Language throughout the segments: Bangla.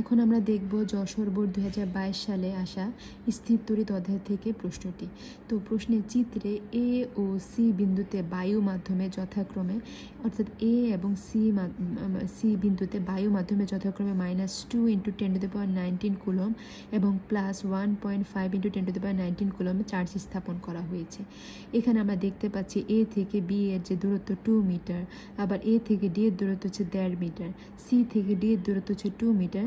এখন আমরা দেখব যশোর বোর্ড দু হাজার বাইশ সালে আসা স্থির তড়িৎ অধ্যায় থেকে প্রশ্নটি। তো প্রশ্নের চিত্রে এ ও সি বিন্দুতে বায়ু মাধ্যমে যথাক্রমে, অর্থাৎ এ এবং সি সি বিন্দুতে বায়ু মাধ্যমে যথাক্রমে minus two into ten to the power nineteen coulomb এবং plus one point five into ten to the power nineteen coulomb charge স্থাপন করা হয়েছে। এখানে আমরা দেখতে পাচ্ছি এ থেকে বি এর যে দূরত্ব টু মিটার আবার এ থেকে ডি এর দূরত্ব হচ্ছে দেড় মিটার সি থেকে ডি এর দূরত্ব হচ্ছে টু মিটার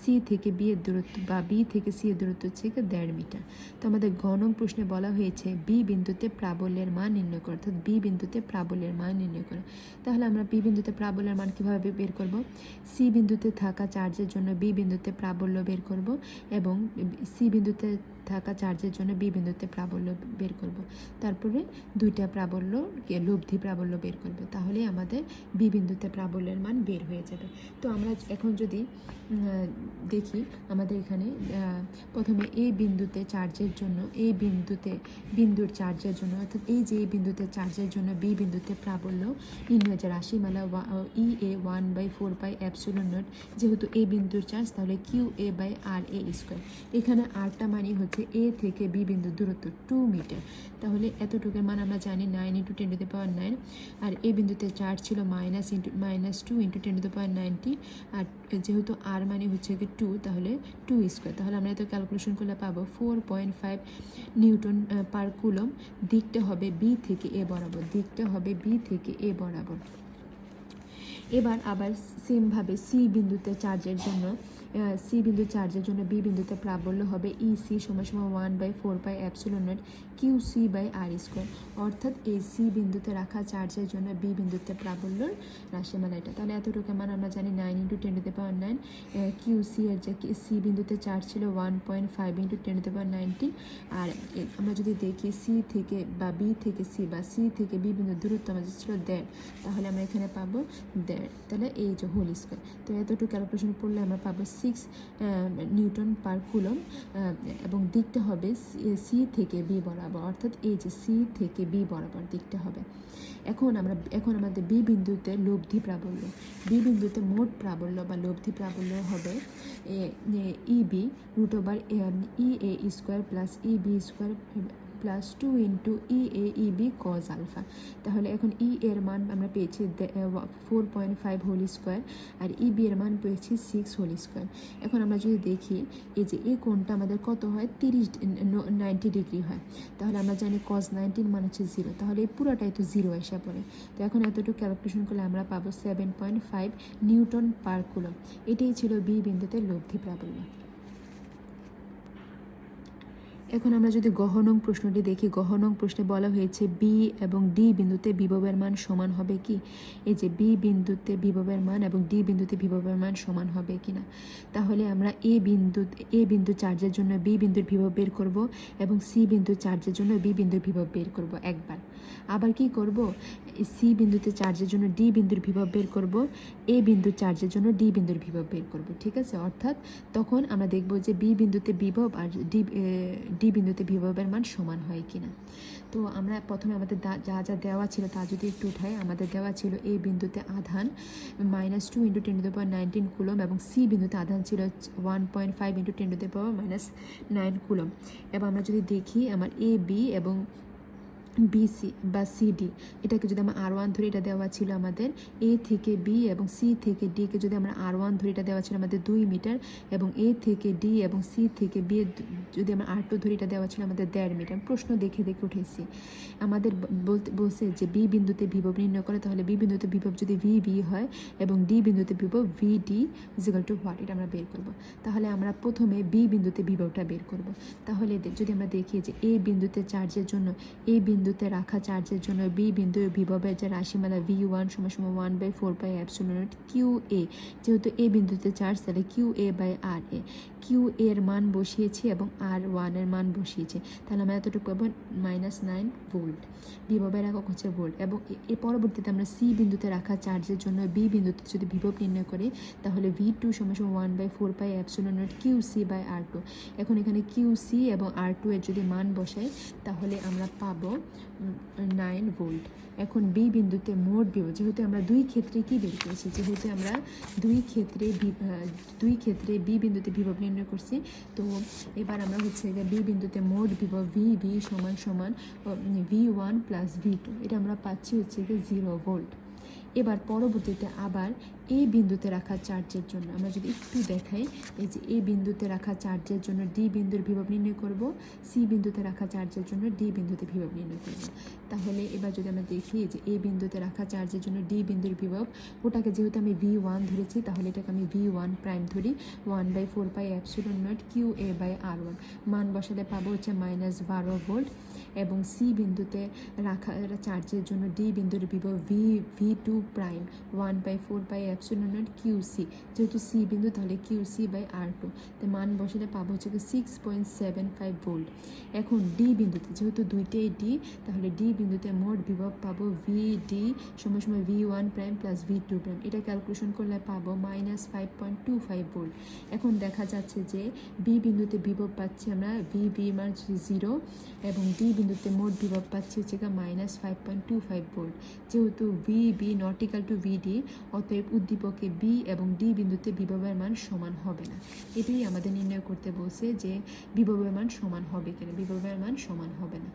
সি থেকে বি এর দূরত্ব বা বি থেকে সি এর দূরত্ব হচ্ছে দেড় মিটার। তো আমাদের গণম প্রশ্নে বলা হয়েছে বি বিন্দুতে প্রাবল্যের মান নির্ণয় করো, অর্থাৎ বি বিন্দুতে প্রাবল্যের মান নির্ণয় করো। তাহলে আমরা বি বিন্দুতে প্রাবল্যের মান কীভাবে বের করব? সি বিন্দুতে থাকা চার্জের জন্য বি বিন্দুতে প্রাবল্য বের করব এবং সি বিন্দুতে থাকা চার্জের জন্য বি বিন্দুতে প্রাবল্য বের করব। তারপরে দুইটা প্রাবল্য লব্ধি প্রাবল্য বের করব। তাহলে আমাদের বি বিন্দুতে প্রাবল্যের মান বের হয়ে যাবে। তো আমরা এখন যদি দেখি আমাদের এখানে প্রথমে এই বিন্দুতে চার্জের জন্য এই বিন্দুতে বিন্দুর চার্জের জন্য, অর্থাৎ এই যে এই বিন্দুতে চার্জের জন্য বি বিন্দুতে প্রাবল্য নির্ণয় যে রাশিমালা E, A, one by four by epsilon naught, যেহেতু এ বিন্দুর চার্জ, তাহলে Q A by R A square. এখানে আরটা মানে হচ্ছে এ থেকে বি বিন্দুর দূরত্ব টু মিটার। তাহলে এতটুকুর মান আমরা জানি nine into ten to the power nine, আর এই বিন্দুতে চার্জ ছিল minus into, minus two into ten to the power nineteen, আর যেহেতু আর মানে হচ্ছে কি টু তাহলে টু স্কোয়ার তাহলে আমরা এত ক্যালকুলেশন করলে পাবো four point five newton per coulomb দিকটা হবে বি থেকে এ বরাবর। দিকটা হবে বি থেকে এ বরাবর। এবার আবার সেমভাবে সি বিন্দুতে চার্জের জন্য সি বিন্দু চার্জের জন্য বি বিন্দুতে প্রাবল্য হবে ই সি সময় সময় one by four by epsilon naught Q C by R square অর্থাৎ এই সি বিন্দুতে রাখা চার্জের জন্য বি বিন্দুতে প্রাবল্যর রাশিমালা এটা। তাহলে এতটুকু মান আমরা জানি nine into ten to power nine Q C এর যে সি বিন্দুতে চার্জ ছিল one point five into ten to power ninety আর আমরা যদি দেখি সি থেকে বা বি থেকে সি বা সি থেকে বি বিন্দুর দূরত্ব আমাদের ছিল দেড়, তাহলে আমরা এখানে পাবো দেড়। তাহলে এই যে হোল স্কোয়ার তো এতটুকু ক্যালকুলেশন করলে আমরা পাবো সিক্স নিউটন পার কুলম এবং দিকটা হবে সি থেকে বি বরাবর, অর্থাৎ এই যে সি থেকে বি বরাবর দিকটা হবে। এখন আমরা, এখন আমাদের বি বিন্দুতে লব্ধি প্রাবল্য। বি বিন্দুতে মোট প্রাবল্য বা লব্ধি প্রাবল্য হবে E B root over E A square plus E B square plus two into E A E B cos alpha তাহলে এখন ই এর মান আমরা পেয়েছি four point five whole square আর ই বি এর মান পেয়েছি সিক্স হোল স্কোয়ার এখন আমরা যদি দেখি, এই যে এই কোণটা আমাদের কত হয়? তিরিশ নাইনটি ডিগ্রি হয়। তাহলে আমরা জানি কজ নাইনটিন মান হচ্ছে জিরো তাহলে এই পুরোটাই তো জিরো এসে পড়ে। তো এখন এতটুকু ক্যালকুলেশন করলে আমরা পাবো seven point five newton per এটাই ছিল বি বিন্দুতে লব্ধি প্রাবল্য। এখন আমরা যদি গহনং প্রশ্নটি দেখি, গহনং প্রশ্নে বলা হয়েছে বি এবং ডি বিন্দুতে বিভবের মান সমান হবে কি? এই যে বি বিন্দুতে বিভবের মান এবং ডি বিন্দুতে বিভবের মান সমান হবে কি না তাহলে আমরা এ বিন্দু এ বিন্দু চার্জের জন্য বি বিন্দুর বিভব বের করব এবং সি বিন্দু চার্জের জন্য বি বিন্দুর বিভব বের করব একবার। আবার কি করব? সি বিন্দুতে চার্জের জন্য ডি বিন্দুর বিভব বের করব এ বিন্দু চার্জের জন্য ডি বিন্দুর বিভব বের করব, ঠিক আছে? অর্থাৎ তখন আমরা দেখব যে বি বিন্দুতে বিভব আর ডি ডি বিন্দুতে বিভবের মান সমান হয় কি না তো আমরা প্রথমে আমাদের যা যা দেওয়া ছিল তা যদি একটু উঠাই, আমাদের দেওয়া ছিল এ বিন্দুতে আধান minus two into ten to power nineteen coulomb এবং সি বিন্দুতে আধান ছিল one point five into ten to power minus nine coulomb এবং আমরা যদি দেখি আমার এ, বি এবং বিসি বা সিডি এটাকে যদি আমরা আর ওয়ান ধরি, এটা দেওয়া ছিল আমাদের এ থেকে বি এবং সি থেকে ডিকে যদি আমরা আর ওয়ান ধরি, এটা দেওয়া ছিল আমাদের দুই মিটার এবং এ থেকে ডি এবং সি থেকে বি যদি আমরা আর টু ধরি, এটা দেওয়া ছিল আমাদের দেড় মিটার। প্রশ্ন দেখে দেখে উঠেছি। আমাদের বলতে, বলছে যে বি বিন্দুতে বিভব নির্ণয় করে, তাহলে বি বিন্দুতে বিভব যদি ভি বি হয় এবং ডি বিন্দুতে বিভব V D equal to what এটা আমরা বের করব। তাহলে আমরা প্রথমে বি বিন্দুতে বিভবটা বের করব। তাহলে যদি আমরা দেখি যে এ বিন্দুতে চার্জের জন্য এ বিন্দুতে রাখা চার্জের জন্য বি বিন্দু বিভবের যে রাশিমালা ভি ওয়ান সময় সময় one by four by epsilon Q A যেহেতু এ বিন্দুতে চার্জ, তাহলে Q A by R A Q এর মান বসিয়েছি এবং আর ওয়ানের মান বসিয়েছি। তাহলে আমরা এতটুকু পাবো মাইনাস নাইন ভোল্ট বিভবের একক হচ্ছে ভোল্ট এবং এ- পরবর্তীতে আমরা সি বিন্দুতে রাখা চার্জের জন্য বি বিন্দুতে যদি বিভব নির্ণয় করি, তাহলে ভি টু সময় সময় one by four by epsilon Q C by R two এখন এখানে কিউ সি এবং আর টু এর যদি মান বসাই, তাহলে আমরা পাবো নাইন ভোল্ট এখন বি বিন্দুতে মোট বিভব, যেহেতু আমরা দুই ক্ষেত্রে কি বের করেছি? যেহেতু আমরা দুই ক্ষেত্রে দুই ক্ষেত্রে বি বিন্দুতে বিভব নির্ণয় করছি, তো এবার আমরা হচ্ছে বি বিন্দুতে মোট বিভব ভি ভি সমান সমান V one plus V two এটা আমরা পাচ্ছি হচ্ছে যে জিরো ভোল্ট এবার পরবর্তীতে আবার এই বিন্দুতে রাখা চার্জের জন্য আমরা যদি একটু দেখাই, এই যে এই বিন্দুতে রাখা চার্জের জন্য ডি বিন্দুর বিভব নির্ণয় করব, সি বিন্দুতে রাখা চার্জের জন্য ডি বিন্দুতে বিভব নির্ণয় করব। তাহলে এবার যদি আমরা দেখি যে এই বিন্দুতে রাখা চার্জের জন্য ডি বিন্দুর বিভব, ওটাকে যেহেতু আমি ভি ওয়ান ধরেছি, তাহলে এটাকে আমি ভি ওয়ান প্রাইম ধরি, one by four by epsilon naught Q A by R one. মান বসালে পাবো হচ্ছে মাইনাস বারো ভোল্ট এবং সি বিন্দুতে রাখা চার্জের জন্য ডি বিন্দুর বিভব V V two prime one by four by epsilon Q C যেহেতু সি বিন্দু, তাহলে Q C by R two তো মান বসালে পাবো হচ্ছে six point seven five volt এখন ডি বিন্দুতে, যেহেতু দুইটাই ডি তাহলে ডি বিন্দুতে মোট বিভব পাবো ভি ডি সময় সময় V one prime plus V two prime এটা ক্যালকুলেশন করলে পাবো minus five point two five volt এখন দেখা যাচ্ছে যে বি বিন্দুতে বিভব পাচ্ছি আমরা ভি বি মান জিরো এবং ডি বিন্দুতে মোট বিভব পাচ্ছি হচ্ছে minus five point two five volt যেহেতু V B not equal to V D অতএব উদ্দীপকে বি এবং ডি বিন্দুতে বিভবের মান সমান হবে না। এটাই আমাদের নির্ণয় করতে বলছে যে বিভবের মান সমান হবে কিনা, বিভবের মান সমান হবে না।